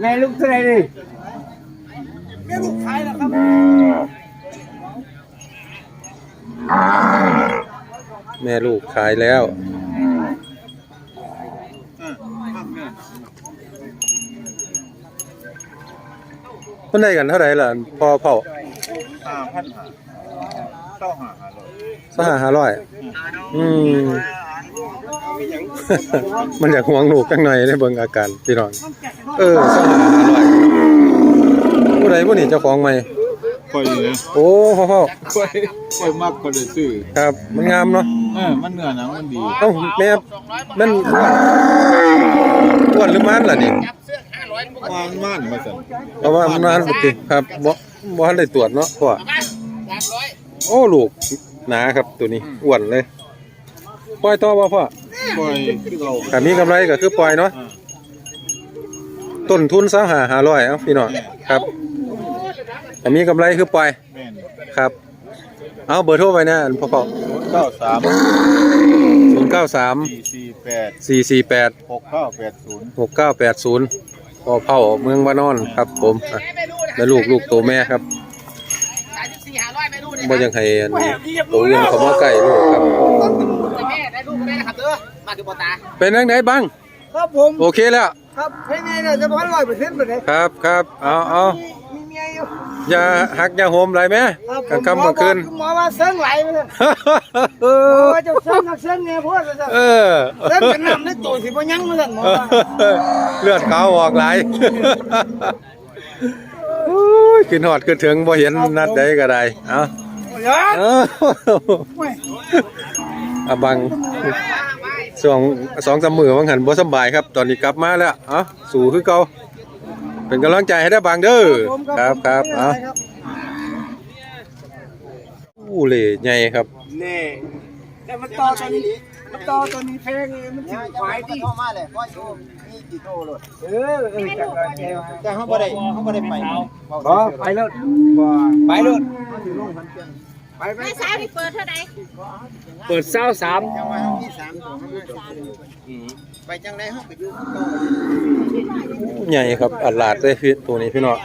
แม่ลูกเท่าไหรนี่แม่ลูกขายแล้วครับแม่ลูกขายแล้วคนได้กันเท่าไหร่ล่ะพอเผาห้าพันห้าเก้าห้าห้าร้อยสหห้าร้อย อืม มันอยากห่วงลูกจังหน่อยได้เบิ่งอาการพี่น้องเออสหห้าร้อยผู้ใดผู้นี่เจ้าของใหม่ค่อยนะโอ้พ่อพ่อค่อยค่อยมากคนเลยซื้อครับ มันงามเนาะเออมันเนื้อหนังมันดีเอ้าแม่มันอ้วนหรือมันล่ะนี่มันมันมาสั่นเพราะว่ามันมันปกติครับบ่บ่ทันได้ตรวจเนาะพ่อโอ้ลูกหนาครับตัวนี้อ้วนเลยปล่อยต่อบ่พ่อ ค่อยคือเราถ้ามีกำไรก็คือปล่อยเนาะ อ่าต้นทุนซะหาหาร้อยเอ้าพี่น้องครับถ้ามีกำไรคือปล่อยแม่นครับ เอาเบอร์โทรไปนะอันพ่อพ่อเก้าสามศูนย์เก้าสามสี่สี่แปดสี่สี่แปดหกเก้าแปดศูนย์หกเก้าแปดศูนย์พ่อเผาเมืองบ้านนอนครับ ผมอะแม่ลูกลูกตัวแม่ครับบ่ยังให้อันนี้ตัวเลี้ยงเขามาใกล้ลูกครับ มาดูบอตาเป็นยังไงบ้าง ครับผม โอเคแล้ว ครับให้ไงเนี่ยจะพันร้อยเปอร์เซ็นต์ไปเลยครับครับเอาเอามีเมียอยู่อย่าหักอย่าโหมไรแม่ครับกลางค่ำกลางคืนหมอว่าเส้นไหลไปเลยเอหมออว่าจะเส้นนักเส้นเนี่ยพวกจะเออเส้นกันน้ำในตัวสิบ่ยั้งมาสั่นหมอว่าเลือดขาวออกไหลายโอ้ยขึ้นหอดขึ้นถึงบ่เห็นนัดใดก็ได้เอาเดี๋ยวเอาอะบัง สองสองสามมือวังหันบ่สำบายครับ ตอนนี้กลับมาแล้วเอ้าสู่คือเก่าเป็นกำลังใจให้ได้บางเด้อครับครับเอ้าอู้เหล่ใหญ่ครับนี่แต่มันต่อตัวนี้มันต่อตัวนี้แพงเลยมันสิขายดีเข้ามาเลยพ่อโยมมีกี่โตเลยเออเออจังหวะเดียวแต่เขาบ่ได้เขาบ่ได้ไปบ่ไปแล้วบ่ไปแล้ว ไปไปแม่สาวนี่เปิดเท่าไหร่เปิดเช้าสามจังหวะที่สามตัวเขาไปจังไดเขาไปอยู่โตใหญ่ครับอัดลาดเลยพี่ตัวนี้พี่น้อง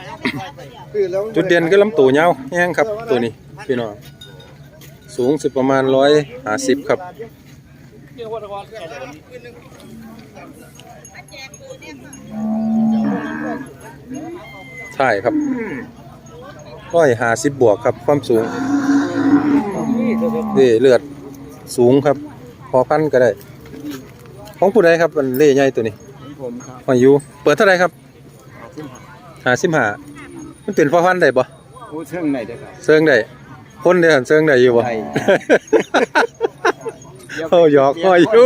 คือแล้วจุดเด่นก็ลำตัวยาวแห้งครับตัวนี้พี่น้องสูงสุดประมาณร้อยห้าสิบครับใช่ครับร้อยห้าสิบบวกครับความสูง นี่เลือดสูงครับ พอพันก็ได้ ของผู้ใดครับมันเล่ใหญ่ตัวนี้ผมครับหอยอยูเปิดเท่าไหรครับหาสิบหามันเป็นพ่อพันธุ์ได้บ่ผู้เชิงไหนเด้อครับเซิงได้คนเดียวเซิงได้อยู่บ่ได้โอ้หยอกหอยอยู่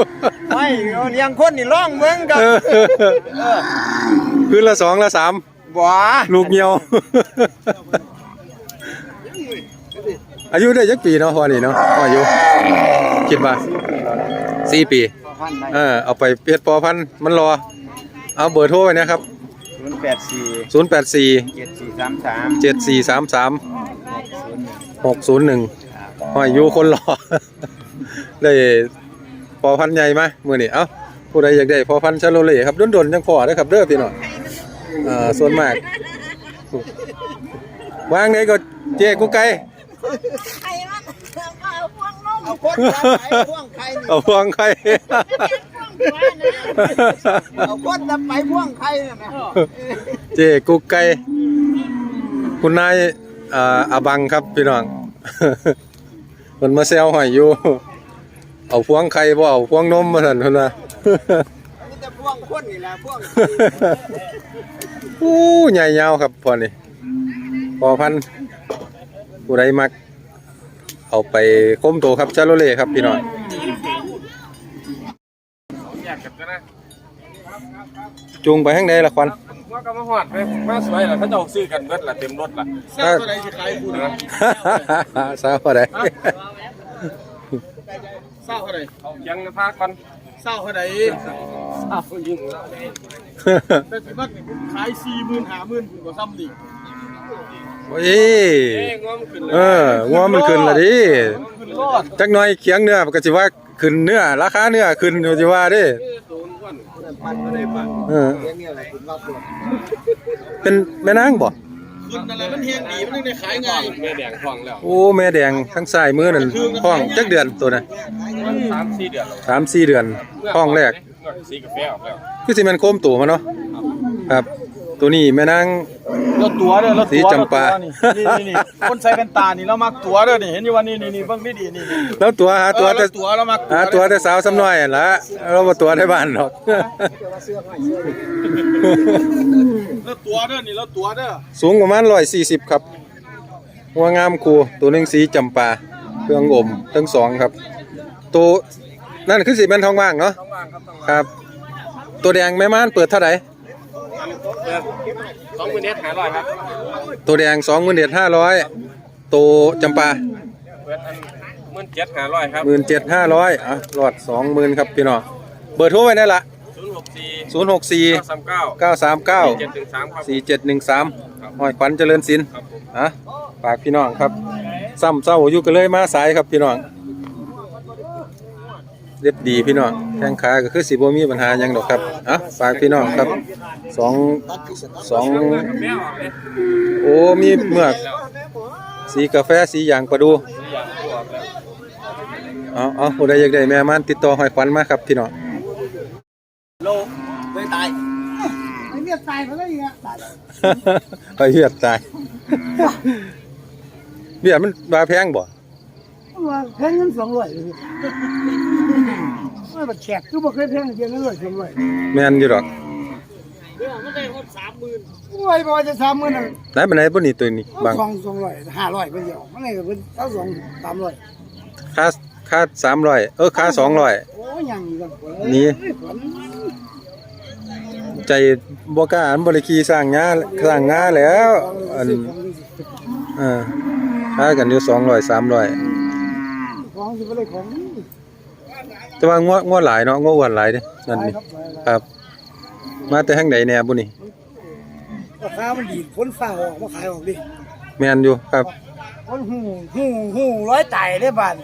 ไม่เลี้ยงคนนี่ร้องเมืองกันเออคืนละสองละสามบ่ลูกเหี่ยว อายุได้จักปีเนาะพอนี่เนาะพออายุคิดว่าสี่ปีพันได้เออเอาไปเปียดพอพันธุ์มันรอ เอาเบอร์โทรไว้นะครับ ศูนย์แปดสี่ศูนย์แปดสี่เจ็ดสี่สามสามเจ็ดสี่สามสามหกศูนย์หนึ่งหอยอยู่คนรอ ได้พอพันธุ์ใหญ่มามื่อนี้เอ้าผู้ใดอยากได้พอพันธุ์ชาโลเล่ครับดนๆจังพอได้อครับเด้อพี่น้องเอ่อส่วนมากวางไหนก็เจ๊กูไก่ ใครมันเอาพวงนมเอาคนไปพ่วงใครนี่เอาพวงไข่พวงหัวนะเอาคนจะไปพ่วงใครนี่นะเจ๊กูไก่คุณนายอ่าอาบังครับพี่น้อง มันมาแซวหอยอยู่ เอาพวงไข่บ่เอาพวงนมมาสั่นพุ่นน่ะมีแต่พ่วงคนนี่แหละพ่วงอู้ใหญ่ยาวครับพอนี่พอพันธุ์ผู้ใดมัก เอาไปคมโตครับชาโลเล่ครับพี่น้องจูงไปข้างใดล่ะควันว่าก็มาหอดไปมาสวยล่ะเขาเจ้าซื้อกันเบิดล่ะเต็มรถล่ะเท่าไหร่สิขายคุณนะสาวเท่าไหร่เศร้าเท่าไหร่เอายังพาก่อนเศร้าเท่าไหร่เศร้ายิงแต่สิว่าขาย40,000 50,000คุณก็ซ้ำดิ โอ้ยเอ้งอมขึ้นเลยเอองัวมันขึ้นละดิขึ้นรอดจักหน่อยเคียงเนื้อมันก็สิว่าขึ้นเนื้อราคาเนื้อขึ้นอยู่สิว่าเดิโดนอ้วนปันก็ได้ปันเออเลี้ยงเนี่ยอะไรคุณว่าปวดเป็นแม่นางบ่คุณอะไรมันเฮียงดีมันได้ขายไงแม่แดงท้องแล้วโอ้แม่แดงทั้งซ้ายมือนั่นท้องจักเดือนตัวน่ะสามสี่เดือนแล้วสามสี่เดือนท้องแรกสีกาแฟออกแล้วคือสิแมันโคมตัวมาเนาะครับ ตัวนี้แม่นางเราตัวเด้อเราสีตัวจำปานี่นี่นี่คนใส่แว่นตานี่เรามักตัวเด้อนี่เห็นอยู่ว่านี่นี่นี่เบิ่งดีๆนี่นี่แล้วตัวหาตัวเอแต่อเราตัวเรามักหาตัวแต่สาวซ้ำน้อยหั่นละเราบ่ตัวได้บ้านหรอกเราตัวเด้อนี่เราตัวเด้อสูงประมาณ140 ครับหัวงามคูตัวหนึงสีจำปาเครื่องอมทั้งสองครับ ตัวนั่นคือสิเป็นทองว่างเนาะครับ ตัวแดงแม่ม่านเปิดเท่าไหร่ สองหมื่นเอ็ดหาร้อยครับตัวแดง2 1 5 0 0ตัวจำปาเปิดอันหมื่นเจ็ดหาร้อยครับ17,500อะรอด20,000ครับพี่น้องเบอร์โทรไว้ได้ละศูนย์หกสี่064เก้าสามเก้า939เจ็ดหนึ่งสามครับ4713ห้อยขวัญเจริญศิลป์ครับผมอะฝากพี่น้องครับซ้ำเศร้าอยู่กันเลยมาสายครับพี่น้อง เด็ดดีพี่น้องแข้งขาก็คือสิบ่มีปัญหาหยังดอกครับอะฝากพี่น้องครับสองสองแม่ออกเลยโอ้มีเมือกสีกาแฟสีอย่างประดูอย่างตัวออกแล้วเอาเอาผู้ใดอยากได้แม่มันติดต่อหอยขวัญมาครับพี่น้องโลไม่ตายไอ้เนี่ยตายไปแล้วอีกอะตายไปเหียดตายเบี้ยมันบาแพงบ่ ว่าแพงเงิน200เลย ว่าบัดแขกคือบ่เคยแพงเงิน100 200แม่นอยู่ดอกโอ้ยบ่ว่าจะ30,000น่ะไหนบันไดบ่นี่ตัวนี้บางของ200 500ไปเดียวมันเลยก็เป็นเอาสอง300ค่าค่า300เออค่า200 โอ้ยยังอีกแล้วนี่ใจบ่กล้าอันบ่ได้ขี่สร้างงาสร้างงาแล้วอันเออค่ากันอยู่200 300ของสิบ่ได้ของ แต่ว่างัวงัวหลายเนาะงัวอ้วนหลายเด้นั่นนี่ครับครับมาแต่ทางใดแหน่บุนี่ราคามันดีคนฟ้าออกมาขายออกดิแม่นอยู่ครับคนหูหูหูร้อยไต่ได้บาท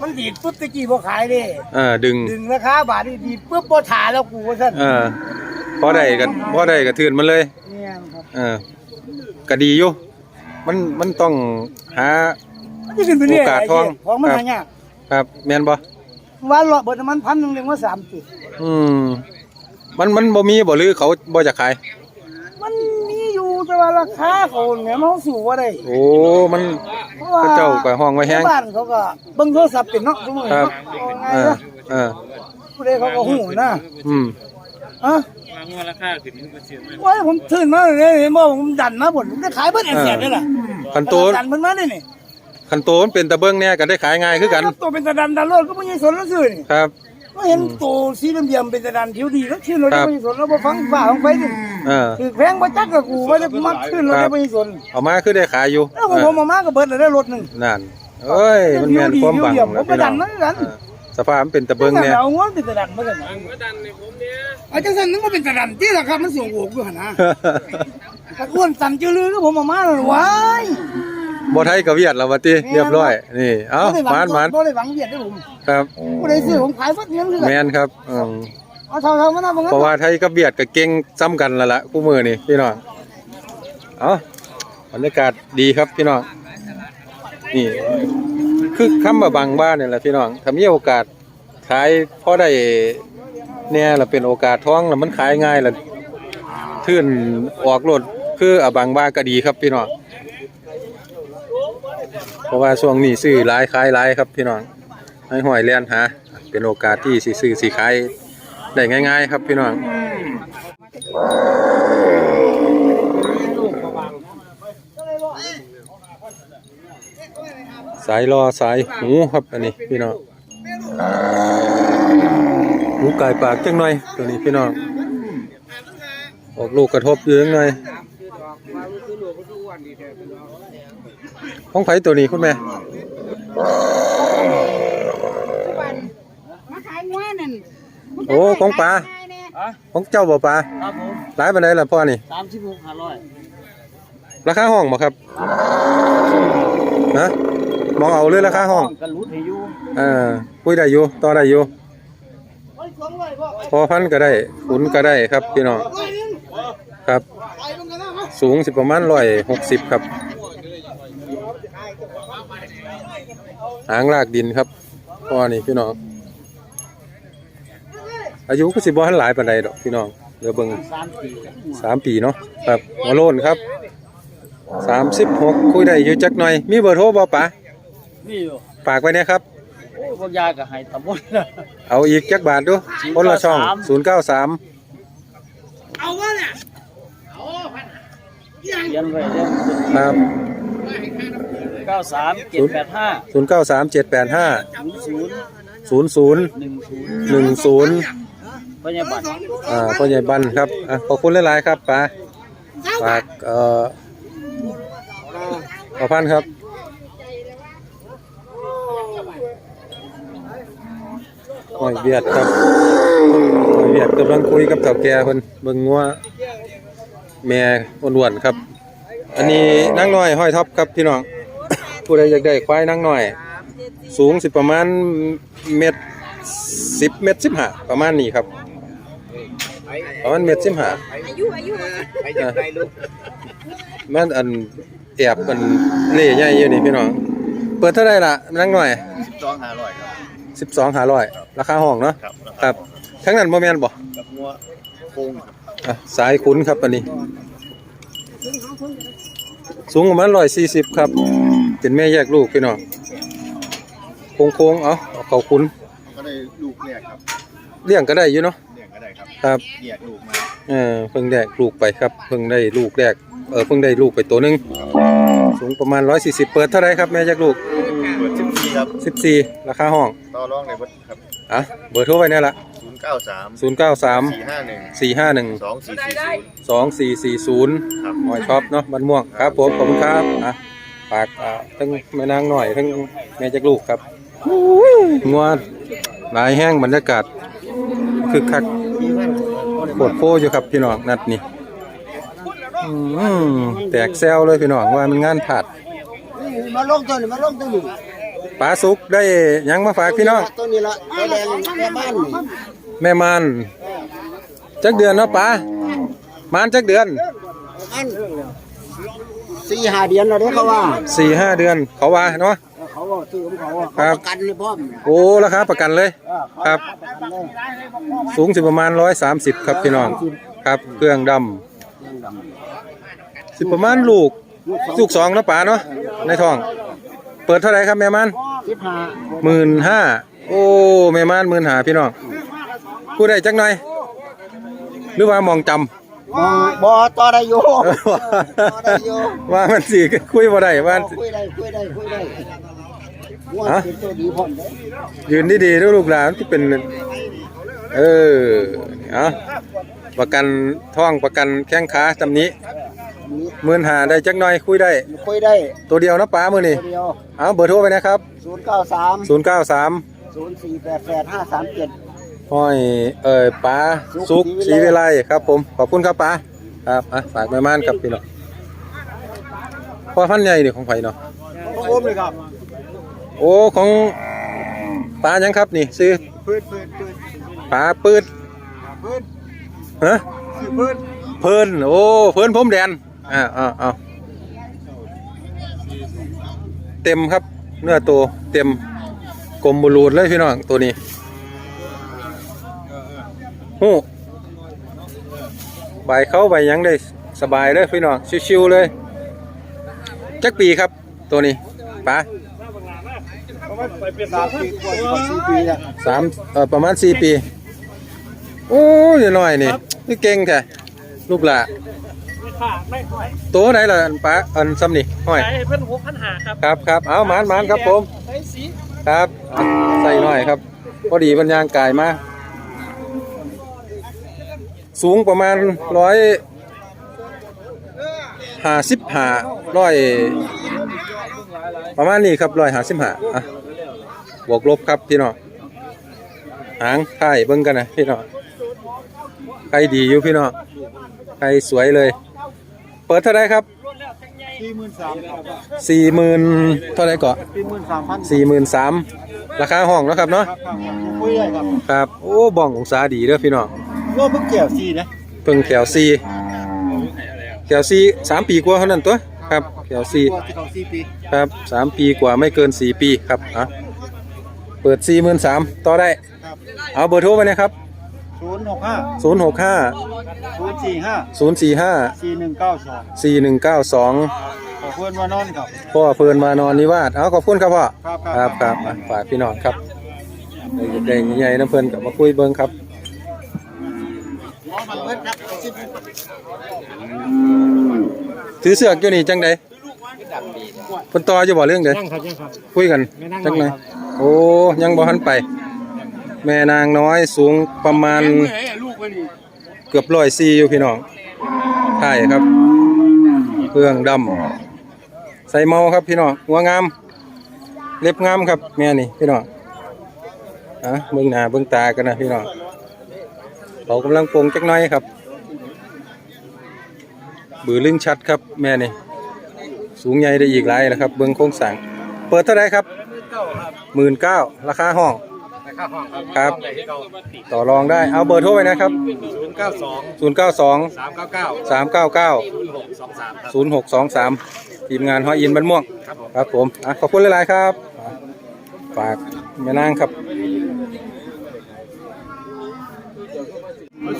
มันดีดปุ๊บตะกี้บ่ขายเด้เออดึงดึงราคาบาทนี่ดีดปุ๊บบ่ถ่ายแล้วกูว่าซั่นเออพอได้ก็พอได้ก็ทื่นมันเลยเนี่ยครับเออก็ดีอยู่มันมันต้องหามันจะขึ้นไปเรื่อยโอกาสทองของมันครับหายากครับแม่นบ่ วันละเบิดน้ำมันพันหนึงเรียกว่า3จุดอืม มันมันบ่มีบ่หรือเขาบ่จะขาย มันมีอยู่แต่ว่าราคาเขาเนี่ยมันสู้บ่ได้โอ้ มัน เพราะว่าเขาเจ้าก็ห้องไว้แฮง ชาวบ้านเขาก็เบิ่งโทรศัพท์เป็นเนาะซุมื้อครันี้บเนาะเอาไงเออซะเออ ผู้ใดเขาก็ฮู้นะอืม ฮะงวดราคาขึ้นมันก็เสียไหมว่าผมตื่นมาเลยเห็นบ่ผมดันมาบ่ได้ขายเบิดแอนแสนเลยล่ะคันโต ดันเพิ่นมาได้นี่ คันโตมันเป็นตะเบิ่งแหน่ก็ได้ขายง่ายคือกัน ตัวเป็นตะดันดันรถก็บ่ยังสนแล้วซื้อนี่ครับ ก็เห็นตัวสีเหลี่ยมๆเป็นตะดันผิวดีแล้วชื่อรถครับบ่ยังสนแล้วบ่ฟังฝ่าของไปนี่เออคือแพงบ่จักกับกูว่าจะมักขึ้นรถครับบ่ยังสนเอามาคือได้ขายอยู่แล้วผมผมมาก็เบิดแล้วได้รถหนึงนั่นเอ้ยมันแม่นความบังเดี๋ยวๆผมไปดันพี่มันกันเออสภาพมันเป็นตะเบิงเนี่ยเอางัวเป็นตะดันมากันก็ดันในผมเนี่ยอาจังซั่นนึกว่าเป็นตะดันที่ราคามันสูงโอกอยู่หั่นนะตะอ้วนสั่นจือลือก็ผมเอามาแล้วว้าย บ่ไทยกับเวียดแล้วว่าติเรียบร้อย นี่ เอ้าบ่ได้หวัมางนมานบ่ได้หวังเวียดเด้อผมครับผู้ใดซื้อผมขายฟัดเงินคือกันแม่นครับอืมเอาเท่าๆมันน่ะบ่งั้นเพราะว่าไทยกับเวียดก็เก่งซ้ำกันแล้วล่ะคู่มือนี่พี่น้องเอ้าบรรยากาศดีครับพี่น้องนี่คือคำว่าบางบ้านนี่แหละพี่น้องถ้ามีโอกาสขายพอได้แน่ละเป็นโอกาสท้องแล้วมันขายง่ายละทื่นออกรถคืออะบางบ้านก็ดีครับพี่น้อง เพราะว่าช่วงนี้ซื้อหลายขายหลายครับพี่น้องให้หอยเลี้ยนหาเป็นโอกาสที่สิซื้อสิขายได้ง่าย ๆ ครับพี่น้องสายรอสายหูครับอันนี้พี่น้องหูไก่ปากจังหน่อยตัวนี้พี่น้องออกลูกกระทบอยู่จังหน่อย ของไผตัวนี้คุณแม่มาขายงัวนั่นโอ้ของปลาของเจ้าบ่ปลาครับผมหลายปานใดล่ะพ่อนี่36 500ราคาห้องบ่ครับนะมองเอาเลยราคาห้องกันรุดให้อยู่เออคุยได้อยู่ต่อได้อยู่โอ้ยคสองร้อยพ่อพอพันก็ได้ขุนก็ได้ครับพี่น้องร้อยหนึงครับไปลงกันแล้วมั้ยสูงสิประมาณร้อยหกสิบครับ หางลากดินครับพ่อนี่พี่น้อง อายุก็สิบ่ทันหลายปานใดดอกพี่น้องเดี๋ยวเบิ่งสามปีเนาะครับหัวโลนครับสามสิบหกคุยได้อยู่จักหน่อย มีเบอร์โทรบ่ปะนี่อยู่ฝากไว้เนี่ยครับโอ้พวกยาก็ให้ตำบลนะเอาอีกจักบาทดูคนละช่อง093เอาวะเนี่ยเอาพันยังเขียนไว้เด้อครับเก้าสามเจ็ดแปดห้า093 785ศูนย์ศูนย์00หนึ่งศูนย์10พยาบาลอ่าพ่อใหญ่บันครับอะขอบคุณหลายๆครับป้าฝากเอ่อขอพันครับหอยเวียดครับหอยเวียดกำลังคุยกับเฒ่าแก่เพิ่นเบิ่งงัวแม่อ้วนๆครับ อันนี้นางน้อยห้อยท็อปครับพี่น้อง ผู้ใดอยากได้ควายนางหน้อย สูงสิประมาณเมตรสิบเมตรสิบห้าประมาณนี้ครับ ประมาณเมตรสิบห้าอายุอายุไปจากไหนลูกมันอันแอบมันเล่ใหญ่อยู่นี่พี่น้อง เปิดเท่าไรล่ะนั่งหน่อยสิบสองห้าร้อยครับสิบสองหาร้อยราคาห้องเนาะครับครับทั้งนั้นบ่แม่นบ่กับงัวโค้งสายขุนครับอันนี้ สูงประมาณร้อยสี่สิบครับ เป็นแม่แยกลูกพี่น้องโค้งๆเอาเอาเขาขุนก็ได้ลูกแรกครับเลี้ยงก็ได้อยู่เนาะเลี้ยงก็ได้ครับครับแยกลูกมาเออเพิ่งแรกลูกไปครับ เพิ่งได้ลูกแรกเออเพิ่งได้ลูกไปตัวหนึงสูงประมาณ 140 เปิดเท่าไหรครับแม่จากลูกเปิดสิบสี่ครับ14 ราคาห้องต่อรองในวัดครับอะเบอร์โทรไว้เนี่ยละศูนย์เก้าสาม093สี่ห้าหนึ่ง451สองสี่สี่ศูนย์2440ครับหอยช็อปเนาะบ้านม่วงครับผมขอบคุณครับอะ ฝากอ่าทั้งแม่นางหน่อยทั้งแม่จากลูกครับงวดหลายแห้งบรรยากาศคึกคักโคตรโพอยู่ครับพี่น้องนัดนี่อืมแตกแซวเลยพี่น้องว่ามันงานผาดมาลงตัวนี้มาลงตัวนี้ปลาสุกได้หยังมาฝากพี่น้องตัวนี้ละตัวแดงแม่บ้านนี่แม่มานจักเดือนเนาะปลามานจักเดือนอัน สี่ห้าเดือนแล้วเด้อเขาว่าสี่ห้าเดือนเขาว่าเนาะเขาว่าซื้อของเขาว่าครับประกันเลยพร้อมเนี่ยโอ้ราคาประกันเลยครับประกันเลยสูงสิประมาณร้อยสามสิบครับพี่น้องครับเครื่องดำสิประมาณลูกลูกสองเนาะป๋าเนาะในท้อง เปิดเท่าไหร่ครับแม่มันสิบห้าหมื่นห้าโอ้แม่มันหมื่นห้าพี่น้องผู้ใดจักหน่อยหรือว่ามองจำ มองบ่ต่อได้อยู่ว่ามันสิคุยบ่ได้ว่าคุยได้คุยได้คุยได้ว่าฮะเป็นตัวดีพร้อมเด้อยืนดีๆด้วยลูกหลานที่เป็น เออเอาประกันท้องประกันแข้งขาจำนี้มีหมื่นหาได้จักหน่อยคุยได้ คุยได้ ตัวเดียวนะป้ามือนี่ตัวเดียวเอาเบอร์โทรไปนะครับศูนย์เก้าสาม093ศูนย์สี่แปดแปด ห้าสามเจ็ดห้อยเอ่ยป้าสุกศรีวิไลครับผมขอบคุณครับป้าครับอะฝากแม่ม่านครับพี่น้องพ่อพันธุ์ใหญ่นี่ของไผเนาะพระอมเลยครับโอ้ของป้ายังครับนี่ซื้อพื้นพื้นพื้นป้าปืดพื้นฮะพื้นเพิ่นโอ้เพิ่นผมแดนอ่าอ่าอ่าเต็มครับเนื้อตัวเต็มกลมบูรูดเลยพี่น้องตัวนี้ หูใบเข้าใบหยังได้สบายเลยพี่น้องชิวๆเลยจักปีครับตัวนี้ป๋าสามปีกว่าสี่ปีแล้วสามเอ่อประมาณสี่ปี โอ้ยน้อยนี่นี่เก่งแท้ลูกหล่ะตัวไหนล่ะอันป้าอันซ้ำนี่ห้อยเพื่อนหกพันหาครับครับครับเอาหมานหมานครับผมใช้สีครับอะใส่หน่อยครับ พอดีบรรยางกายมา สูงประมาณร้อยห้าสิบห้าร้อยประมาณนี้ครับร้อยห้าสิบห้าอะบวกลบครับพี่น้องหางไข่เบิ้งกันนะพี่น้องไข่ดีอยู่พี่น้องไข่สวยเลย เปิดเท่าไรครับสี่หมื่นสามสี่หมื่นเท่าไรเกาะสี่หมื่นสามพันสี่หมื่นสามราคาห้องเนาะครับเนาะครับครับคุยได้ครับครับโอ้บ้ององศาดีเด้อพี่น้อง ก็เพิ่งเกี่ยวซีนะเพิ่งแขวซีแขวซีสามปีกว่าเท่านั้นตัวครับแขวซีตัวที่เขาซีปีครับสามปีกว่าไม่เกินสี่ปีครับอะเปิดสี่หมื่นสามต่อได้ ครับเอาเบอร์โทรไปนะครับศูนย์หกห้าศูนย์หกห้าศูนย์สี่ห้าศูนย์สี่ห้าสี่หนึ่งเก้าสองสี่หนึ่งเก้าสอง ขอบคุณว่านอนครับ พ่อเพิ่นมานอนนิวาสเอาขอบคุณครับพ่อครับครับ ครับอะฝากพี่น้องครับเด็กๆใหญ่ๆน้ำเพิ่นกับมาคุยเบิ่งครับ ถือเสือกอยู่นี่จังใดเพิ่นต่ออยู่บ่เรื่องใดยังครับยังครับ คุยกันจังไหนโอ้ยังบ่ทันไป แม่นางน้อยสูงประมาณเกือบร้อยสี่อยู่พี่น้องถ่ายครับ เครื่องดำใส่เมาครับพี่น้องหัวงาม เล็บงามครับแม่นี่พี่น้องอะเบิ่งหน้าเบิ่งตากันนะพี่น้อง เขากำลังปรุงจักหน้อยครับ บือลึงชัดครับแม่นี่สูงใหญ่ได้อีกหลายนะครับ เบิ่งโครงสร้างเปิดเท่าไรครับหมื่นเก้าราคาห้องครับต่อรองได้เอาเบอร์โทรไปนะครับศูนย์เก้าสองศูนย์เก้าสองสามเก้าเก้าสามเก้าเก้าศูนย์หกสองสามครับศูนย์หกสองสามทีมงานห้อยอินบ้านม่วง ครับผมครับผมอะขอบคุณหลาย ๆ ครับอะฝากแม่นางครับ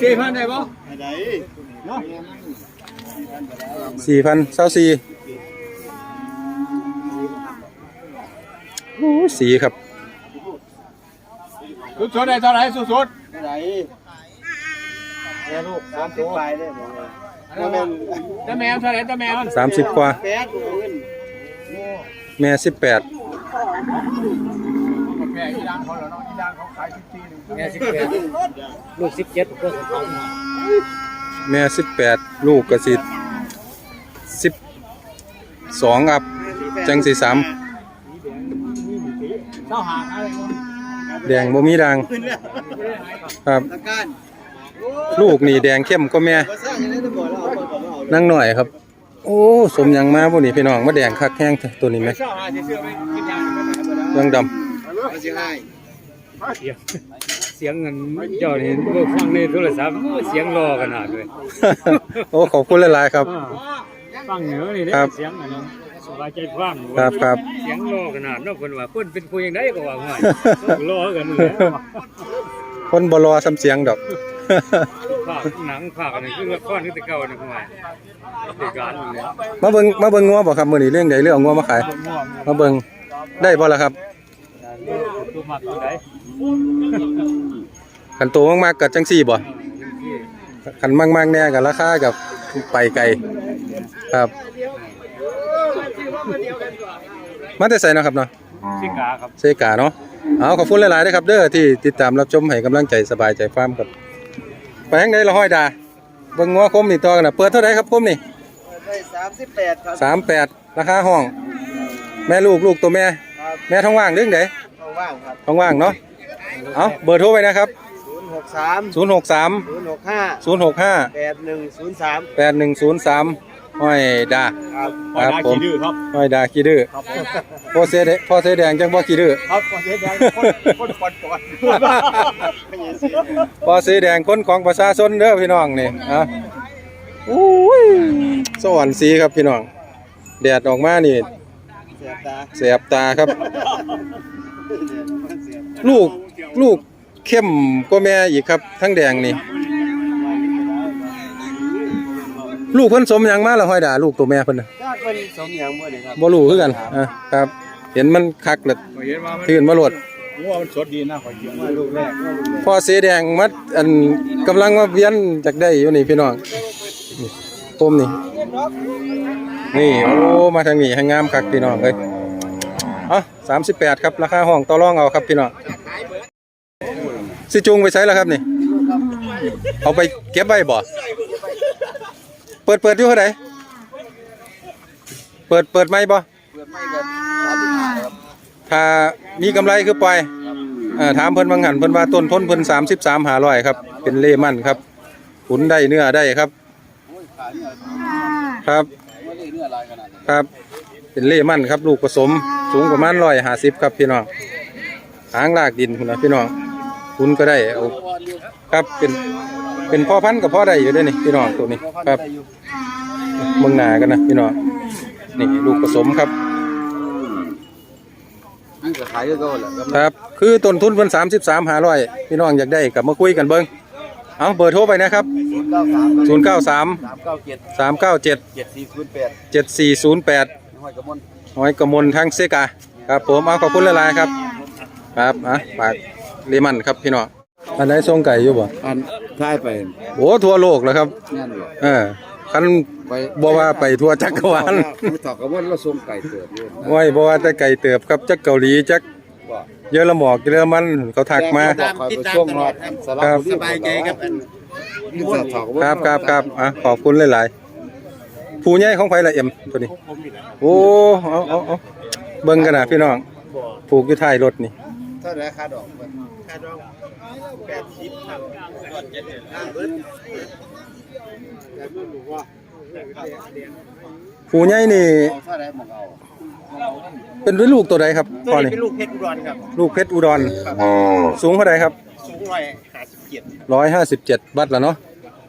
สี่พันได้ปะไหนเนาะสี่พันเศร้าสี่โอ้สีครับสุดสุดได้เท่าไหร่สุดสุดไหนแม่ลูกสามสิบปลายได้บ่แม่ตาแมวเท่าไหร่ตาแมวสามสิบกว่าแปดเงินแม่สิบแปดแม่อีดังเขาเหรอน้องอีดังเขาขายสิบสี่หนึ่ง แม่สิบเจ็ดลูกสิบเจ็ดเพื่อนของแม่สิบแปดลูกกระสิสิบสองอัพจังสี่สามเจ้าหาอะไรวะแดงบ่มีดังครับตะการลูกนี่แดงเข้มก็แม่ภาษาอย่างนี้จะบอกแล้วเอาคนก่อนเอานั่งหน่อยครับ โอ้สมหยังมาพวกนี้พี่น้องมาแดงคักแห้งแท้ตัวนี้ไหมเจ้าหาจะเชื่อไหมกินยาไม่ได้ยังดเอา สิให้เสียงเงินเจ้านี่บ่ฟังในโทรศัพท์โอ้เสียงรอขนาดเลยำโอ้ขอบคุณหลายๆครับอ่าฟังเหนือนี่เด้ครับเสียงอันนั้นสบายใจฟังครับครับเสียงรอขนาดเนาะเพิ่นว่าเพิ่นเป็นผู้ยังไดก็ว่าง่ายรอกันนี่แหละคนบรอซ้ำเสียงดอกภาคหนังภาคอันนี้คือละครคือแต่เก่านี่ห่วยเหตุการณ์นี่แหละมาเบิ่งมาเบิ่งงัวบ่ครับมื้อนี้เรื่องใดเรื่องเอางัวมาขายมาเบิ่งได้บ่ล่ะครับตัวมักตัวใด คันโตมากๆก็จังซี่บ่คันมากๆแน่ก็ราคากับไปไกลครับมาแต่ไสเนาะครับเนาะสิกาครับเซกาเนาะเอาขอบคุณหลายๆนะครับ เด้อที่ติดตามรับชมให้กำลังใจสบายใจฟาร์มครับไปทางใดละห้อยดาเบิ่งงัวคมนี่ต่อกันนะเปิดเท่าไหร่ครับคมนี่ได้สามสิบแปดครับสามแปดราคาห้อง แม่ลูกลูกตัวแม่ครับแม่ท้องว่างเรื่องไหนว่างครับท้องว่างเนาะ เอาเบอร์โทรไปนะครับ ศูนย์หกสาม0 6 3 ศูนย์หกห้า0 6 5 แปดหนึ่งศูนย์สาม8 1 0 3ห้อยดา ครับครับผมดื้อครับห้อยดาขี้ดื้อพ่อเสดพ่อเสแดงจังบ่ขี้ดื้อ ครับขอเสียดายคนคนปอนปอนไม่ใช่เสียพอสีแดงคนของประชาชนเด้อพี่น้องนี่อะอุ้ยสวรรค์สีครับพี่น้องแดดออกมานี่เสียตาแสบตาครับ ลูกลูกเข้มกว่าแม่อีกครับ ทั้งแดงนี่ ลูกเพิ่นสมหยังมาแล้วห้อยด่าลูกตัวแม่เพิ่นน่ะถ้าเป็นสมอย่างบ่เนี่ยครับบ่รู้คือกันอะครับ เห็นมันคักแล้วเห็นว่ามันทื่นมาโลดงัวมันสดดีนะขอเกี่ยวว่าลูกแรกว่าลูกแรกพอสีแดงมัดอันกำลังมาเวียนจากได้อยู่นี่พี่น้องนี่ต้มนี่ นี่โอ้มาทางนี้ให้งามคักพี่น้องเอ้ยเอะสามสิบแปดครับ ราคาห้องต่อรองเอาครับพี่น้องสิจูงไปใช้แล้วครับนี่ เอาไปเก็บไว้บ่ เปิดเปิดอยู่เท่าไหร่เปิดเปิดไม่บ่ถ้ามีกำไรคือปล่อยถามเพิ่นบางหันเพิ่นว่าต้นทุนเพิ่น33 500ครับ เป็นเล่มันครับขุนได้เนื้อได้ครับ ครับเนื้อลายขนาดนั้นครับ เป็นเล่มันครับ ลูกผสม สูงประมาณ150ครับพี่น้องหางลากดินคุณนะพี่น้องคุณก็ได้เอาครับเป็นเป็นพ่อพันธุ์กับพ่อได้อยู่เด้วยนี่พี่น้องตัวนี้ครับเมืองหนากันนะพี่น้องนี่ลูกผสมครับนี่ก็ขายก็แหละครับคือต้นทุนเพิ่นสามสิบสามหาร้อยพี่น้องอยากได้กลับมาคุยกันเบิ้งเอาเบอร์โทรไปนะครับศูนย์เก้าสามศูนย์เก้าสามสามเก้าเจ็ดสามเก้าเจ็ดเจ็ดสี่ศูนย์แปดเจ็ดสี่ศูนย์แปดห้อยกระมน หอยกระมลทางเซกาครับผมเอาขอบคุณหลายๆครับ ครับอะฝากเลมันครับพี่น้องอันไหนส่งไก่อยู่บ่อันท้ายไปโอ้ทั่วโลกแล้วครับนั่นเหรอเออคันไปบ่ว่าไปทั่วจักรวาลไปถอกกระมนเราส่งไก่เติบอยู่ไว้บ่ว่าแต่ไก่เติบครับจักเกาหลีจักว่าเยอรมอกเยอรมันเขาทักมาแต่เขบอกคอยไปส่งรอดสลัครับสบายใจครับอันนี่จะถอกกระมนครับครับครับอะขอบคุณหลาย ๆ ผู้ใหญ่ของไผละเอ็มตัวนี้โอ้เอาเอาเอาเบิ่งกันนะพี่น้องผูกอยู่ท้ายรถนี่ เท่าไหร่ค่าดอกมันค่าดอกแปดสิบครับก่อนเจ็ดเดือนห้าเบิดผู้ใหญ่นี่เท่าไหร่มองเอาเป็นลูกตัวใดครับตัวพ่อนี้นี่เป็นลูกเพชรอุดรครับ ลูกเพชรอุดร สูงเท่าใดครับ สูงร้อยห้าสิบเจ็ดร้อยห้าสิบเจ็ดวัดแล้วเนาะ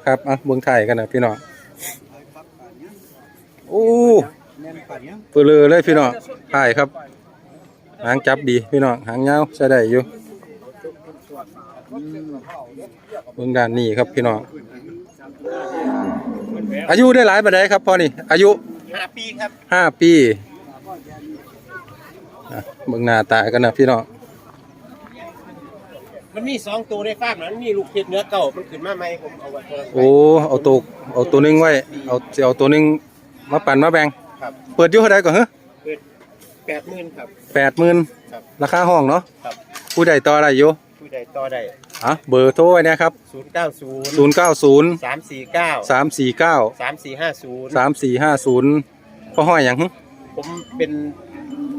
ครับ อะเบิ่งไทยกันนะพี่น้อง โอ้เปลือเลยพี่น้องไทยครับ หางจับดีพี่น้องหางยาวใช้ได้อยู่เบิ่งด้านนี้ครับพี่น้องอายุได้หลายปานใดครับพ่อนี่อายุห้าปีครับห้าปีอะเบิ่งหน้าตากันนะพี่น้องมันมีสองตัวในฟาร์มนั้นมีลูกเพชรเนื้อเก่ามันขึ้นมาใหม่ผมเอาไว้ตัวนั้นไว้โอ้เอาตัวเอาตัวหนึงไว้เอาสิเอาตัวหนึง มาปั่นมาแบ่งครับ เปิดอยู่เท่าใดก่อนฮะเปิดแปดหมื่นครับ แปดหมื่นครับ ราคาห้องเนาะครับ ผู้ใดต่อได้อยู่ผู้ใดต่อได้อะเบอร์โทรไว้นะครับศูนย์เก้าศูนย์ศูนย์เก้าศูนย์สามสี่เก้าสามสี่เก้าสามสี่ห้าศูนย์สามสี่ห้าศูนย์พ่อห้อยหยังหึผมเป็น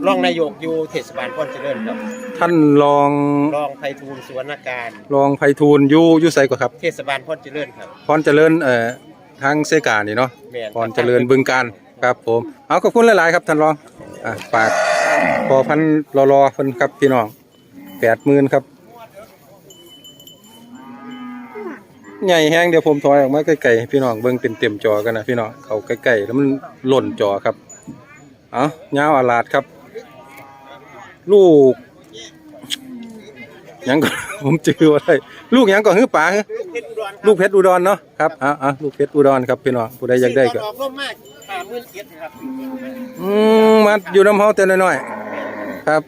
รองนายกอยู่เทศบาลพรเจริญครับ ท่านรองรองไพฑูรย์สุวรรณการ รองไพฑูรย์อยู่อยู่ไสก่อนครับ เทศบาลพรเจริญครับ พรเจริญเอ่อ ทางเซกานี่เนาะแม่น พรเจริญบึงการครับผมเอาขอบคุณหลายๆครับท่านรองอะฝากพอพันรอรอๆเพิ่นครับพี่น้องแปดหมื่นครับ ใหญ่แห้งเดี๋ยวผมถอยออกมาใกล้ๆให้พี่น้องเบิ่งเต็มๆจอกันนะพี่น้องเขาใกล้ๆแล้วมันหล่นจอครับ เอายาวอาลาดครับ ลูกหยังก็ ผมจือว่าได้ ลูกหยังก็ฮือป๋าฮือเพชรอุดรลูกเพชรอุดรเนาะครับอะอะลูกเพชรอุดรครับพี่น้องผู้ใดอยากได้ก็ออกร่มมากห้าหมื่นเจ็ดครับอืมมาอยู่น้ำเฮาแต่น้อยๆครับ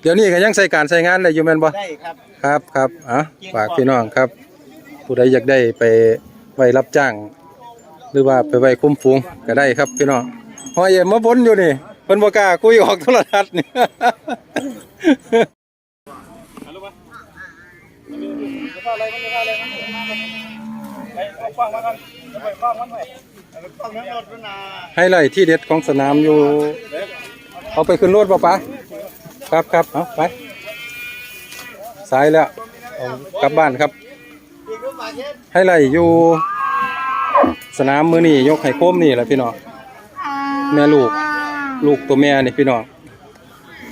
เดี๋ยวนี้ก็ยังใส่การใส่งานได้อยู่แม่นบ่ได้ครับ ครับครับอะฝากพี่น้องครับ ผู้ใดอยากได้ไปไว้รับจ้าง หรือว่าไปไว้คุ้มฟูงก็ได้ครับพี่น้องหอยเอ็มมาพ้นอยู่นี่เพิ่นบ่กล้าคุยออกโทรทัศน์นี่ ให้ไล่ที่เด็ดของสนามอยู่ เอาไปขึ้นรถป่ะปะครับครับเอาไปสายแล้วกลับบ้านครับ ให้ไล่อยู่สนามมือนี่ยกไห้โคมนี่แหละพี่น้องแม่ลูก ลูกตัวแม่นี่พี่น้อง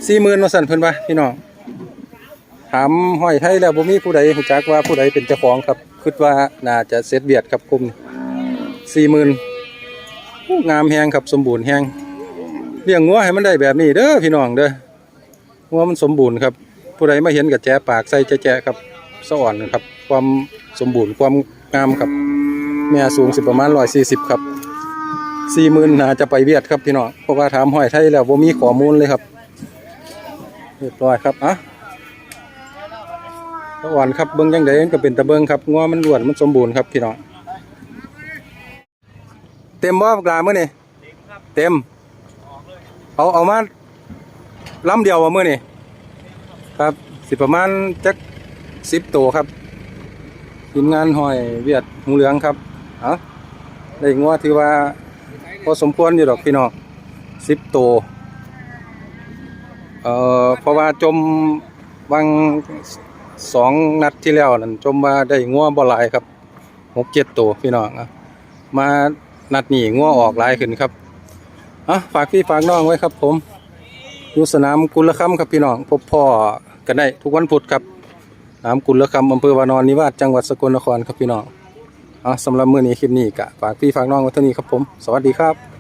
สี่หมื่นมาสั่นเพิ่นปะพี่น้องามห้อยไทยแล้วบ่มีผู้ใดรู้จักว่าผู้ใดเป็นเจ้าของครับคิดว่าน่าจะเสร็จเบียดครับคุมสี่หมื่นงามแฮงครับสมบูรณ์แฮงเลี้ยงงัวให้มันได้แบบนี้เด้อพี่น้องเด้องัวมันสมบูรณ์ครับ ผู้ใดมาเห็นกับแจปากใส่แจ๊ะครับสะอ่อนครับ ความสมบูรณ์ความงามครับ แม่สูงสิประมาณร้อยสี่สิบครับสี่หมื่นน่าจะไปเวียดครับพี่น้องเพราะว่าถามห้อยไทยแล้วว่ามีข้อมูลเลยครับเรียบร้อยครับอะ อ่อนครับเบิ้งยังไงก็เป็นตะเบิ้งครับงัวมันล้วนมันสมบูรณ์ครับพี่น้องเต็มบ่กลาเมื่อนี่เต็มเอาเอามาลำเดียวว่ามื่อนี่ครับสิประมาณจักสิบตัวครับทีมงานหอยเวียดหูเหลืองครับเอาได้งัวถือว่าพอสมควรอยู่ดอกพี่น้องสิบตัวเอ่อเพราะว่าจมบาง สองนัดที่แล้วนั่นจมว่าได้งัวบ่หลายครับหกเจ็ดตัวพี่น้องมานัดนี้งัวออกหลายขึ้นครับอะฝากพี่ฝากน้องไว้ครับ ผมอยู่สนามกุลคัมครับพี่น้องพบพ่อกันได้ทุกวันพุธครับน้ำกุลคำอำเภอวานอนนิวาสจังหวัดสกลนครครับพี่น้องเอาสำหรับมื้อนี้คลิปนี้กะฝากพี่ฝากน้องไว้เท่านี้ครับผม สวัสดีครับ